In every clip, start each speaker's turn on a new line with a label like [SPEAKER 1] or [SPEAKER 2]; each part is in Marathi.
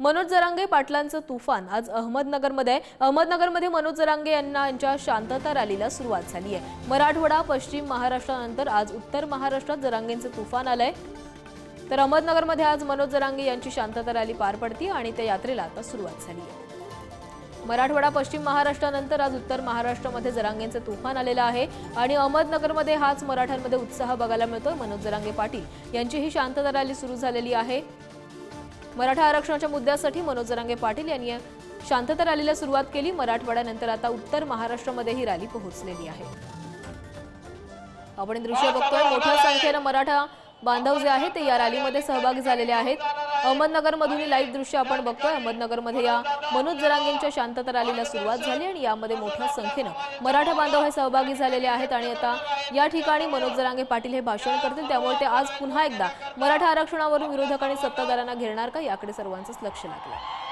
[SPEAKER 1] मनोज जरांगे पाटलांचं तुफान. आज अहमदनगरमध्ये आहे. अहमदनगरमध्ये मनोज जरांगे यांना यांच्या शांतता रॅलीला सुरुवात झाली आहे. मराठवाडा पश्चिम महाराष्ट्रानंतर आज उत्तर महाराष्ट्रात जरांगेंचं तुफान आलंय. तर अहमदनगरमध्ये आज मनोज जरांगे यांची शांतता रॅली पार पडते आणि त्या यात्रेला आता सुरुवात झाली आहे. मराठवाडा पश्चिम महाराष्ट्रानंतर आज उत्तर महाराष्ट्रामध्ये जरांगेंचं तुफान आलेलं आहे आणि अहमदनगरमध्ये हाच मराठ्यांमध्ये उत्साह बघायला मिळतोय. मनोज जरांगे पाटील यांची ही शांतता रॅली सुरू झालेली आहे. मराठा आरक्षणाच्या मुद्द्यासाठी मनोज जरांगे पाटील यांनी शांतता रॅलीला सुरुवात केली. मराठवाड्यानंतर आता उत्तर महाराष्ट्रामध्ये ही रॅली पोहोचलेली आहे. आपण दृश्य बघतोय. मोठ्या संख्येनं मराठा बांधव जे आहेत ते या रॅलीमध्ये सहभागी झालेले आहेत. अहमदनगरमधून ही लाईव्ह दृश्य आपण बघतोय. अहमदनगरमध्ये या मनोज जरांगेंच्या शांतता रॅलीला सुरुवात झाली आणि यामध्ये मोठ्या संख्येनं मराठा बांधव हे सहभागी झालेले आहेत आणि आता या ठिकाणी मनोज जरांगे पाटील हे भाषण करतील. त्यामुळे ते आज पुन्हा एकदा मराठा आरक्षणावरून विरोधक आणि सत्ताधाऱ्यांना घेरणार का? याकडे सर्वांचंच लक्ष लागलं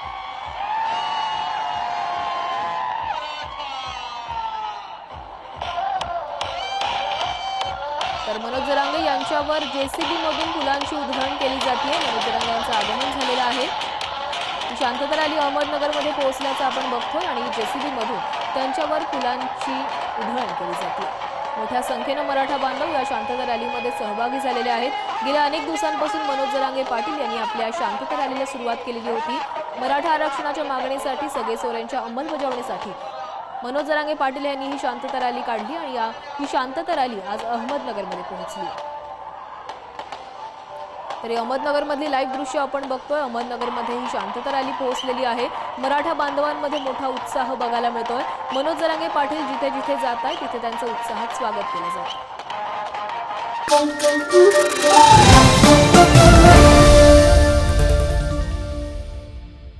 [SPEAKER 1] तर मनोज जरांगे यांच्यावर जेसीबी मधून पुलांची उधळण केली जाते मनोज जरांगे यांचं आगमन झालेलं आहे. शांतता रॅली अहमदनगरमध्ये पोहोचल्याचं आपण बघतोय आणि जेसीबी मधून त्यांच्यावर फुलांची उधळण केली जाते. मोठ्या संख्येनं मराठा बांधव या शांतता रॅलीमध्ये सहभागी झालेले आहेत. गेल्या अनेक दिवसांपासून मनोज जरांगे पाटील यांनी आपल्या शांतता रॅलीला सुरुवात केलेली होती. मराठा आरक्षणाच्या मागणीसाठी सगळे सोऱ्यांच्या अंमलबजावणीसाठी मनोज जरांगे पाटील यांनी ही शांतता रॅली काढली आणि या ही शांतता रॅली आज अहमदनगरमध्ये पोहोचली. तरी अहमदनगरमधली लाईव्ह दृश्य आपण बघतोय. अहमदनगरमध्ये ही शांतता रॅली पोहोचलेली आहे. मराठा बांधवांमध्ये मोठा उत्साह बघायला मिळतोय. मनोज जरांगे पाटील जिथे जिथे जात आहे तिथे त्यांचं उत्साहात स्वागत केलं जातं.